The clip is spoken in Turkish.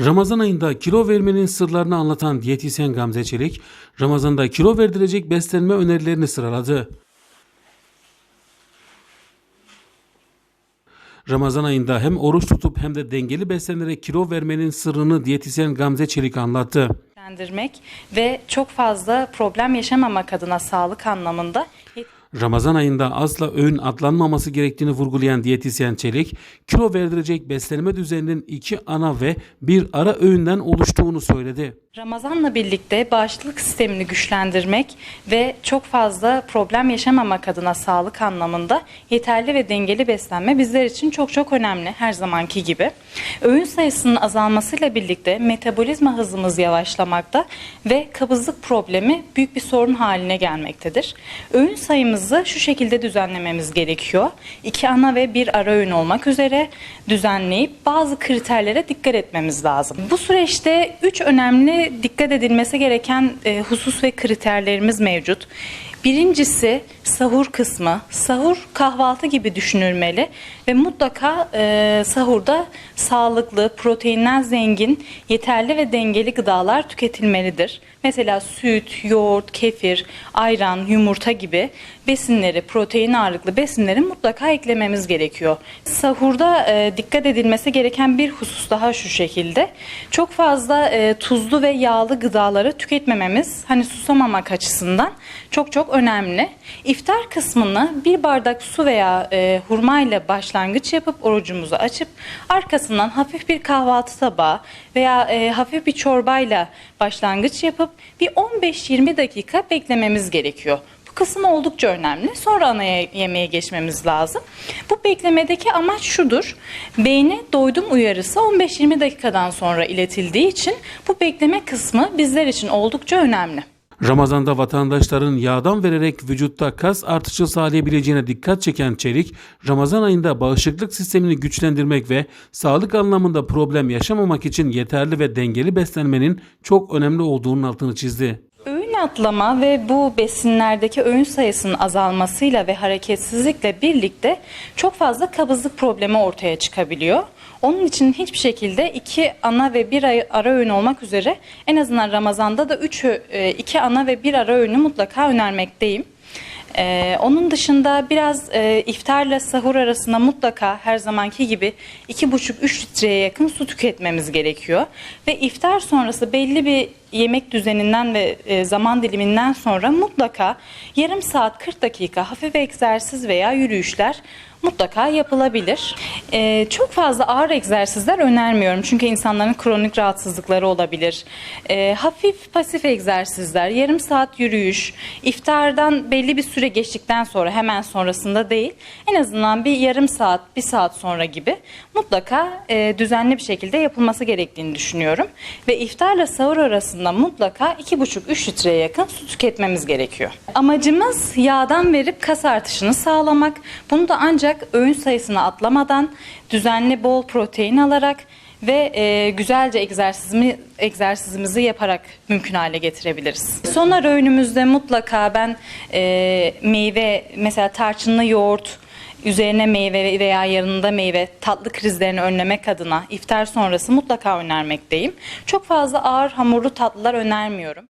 Ramazan ayında kilo vermenin sırlarını anlatan diyetisyen Gamze Çelik, Ramazan'da kilo verdirecek beslenme önerilerini sıraladı. Ramazan ayında hem oruç tutup hem de dengeli beslenerek kilo vermenin sırrını diyetisyen Gamze Çelik anlattı. Değerlendirmek ve çok fazla problem yaşamamak adına sağlık anlamında Ramazan ayında asla öğün atlanmaması gerektiğini vurgulayan diyetisyen Çelik, kilo verdirecek beslenme düzeninin iki ana ve bir ara öğünden oluştuğunu söyledi. Ramazanla birlikte bağışıklık sistemini güçlendirmek ve çok fazla problem yaşamamak adına sağlık anlamında yeterli ve dengeli beslenme bizler için çok çok önemli her zamanki gibi. Öğün sayısının azalmasıyla birlikte metabolizma hızımız yavaşlamakta ve kabızlık problemi büyük bir sorun haline gelmektedir. Öğün sayımızı şu şekilde düzenlememiz gerekiyor. İki ana ve bir ara öğün olmak üzere düzenleyip bazı kriterlere dikkat etmemiz lazım. Bu süreçte üç önemli dikkat edilmesi gereken e, husus ve kriterlerimiz mevcut. Birincisi sahur kısmı. Sahur kahvaltı gibi düşünülmeli ve mutlaka e, sahurda sağlıklı, proteinden zengin, yeterli ve dengeli gıdalar tüketilmelidir. Mesela süt, yoğurt, kefir, ayran, yumurta gibi besinleri, protein ağırlıklı besinleri mutlaka eklememiz gerekiyor. Sahurda e, dikkat edilmesi gereken bir husus daha şu şekilde. Çok fazla e, tuzlu ve yağlı gıdaları tüketmememiz hani susamamak açısından çok çok önemli. İftar kısmını bir bardak su veya e, hurma ile başlangıç yapıp orucumuzu açıp arkasından hafif bir kahvaltı tabağı veya e, hafif bir çorbayla başlangıç yapıp bir 15-20 dakika beklememiz gerekiyor. Bu kısım oldukça önemli. Sonra ana ye- yemeğe geçmemiz lazım. Bu beklemedeki amaç şudur. Beyne doydum uyarısı 15-20 dakikadan sonra iletildiği için bu bekleme kısmı bizler için oldukça önemli. Ramazan'da vatandaşların yağdan vererek vücutta kas artışı sağlayabileceğine dikkat çeken Çelik, Ramazan ayında bağışıklık sistemini güçlendirmek ve sağlık anlamında problem yaşamamak için yeterli ve dengeli beslenmenin çok önemli olduğunun altını çizdi. Atlama ve bu besinlerdeki öğün sayısının azalmasıyla ve hareketsizlikle birlikte çok fazla kabızlık problemi ortaya çıkabiliyor. Onun için hiçbir şekilde iki ana ve bir ara öğün olmak üzere en azından Ramazan'da da üç, e, iki ana ve bir ara öğünü mutlaka önermekteyim. Ee, onun dışında biraz e, iftarla sahur arasında mutlaka her zamanki gibi 2,5-3 litreye yakın su tüketmemiz gerekiyor. Ve iftar sonrası belli bir yemek düzeninden ve e, zaman diliminden sonra mutlaka yarım saat 40 dakika hafif egzersiz veya yürüyüşler mutlaka yapılabilir. Ee, çok fazla ağır egzersizler önermiyorum çünkü insanların kronik rahatsızlıkları olabilir. Ee, hafif pasif egzersizler, yarım saat yürüyüş, iftardan belli bir süre geçtikten sonra hemen sonrasında değil, en azından bir yarım saat, bir saat sonra gibi mutlaka e, düzenli bir şekilde yapılması gerektiğini düşünüyorum. Ve iftarla sahur arasında mutlaka 2,5-3 litreye yakın su tüketmemiz gerekiyor. Amacımız yağdan verip kas artışını sağlamak. Bunu da ancak öğün sayısını atlamadan düzenli bol protein alarak ve e, güzelce egzersizimi, egzersizimizi yaparak mümkün hale getirebiliriz. Sonra öğünümüzde mutlaka ben e, meyve mesela tarçınlı yoğurt üzerine meyve veya yanında meyve tatlı krizlerini önlemek adına iftar sonrası mutlaka önermekteyim. Çok fazla ağır hamurlu tatlılar önermiyorum.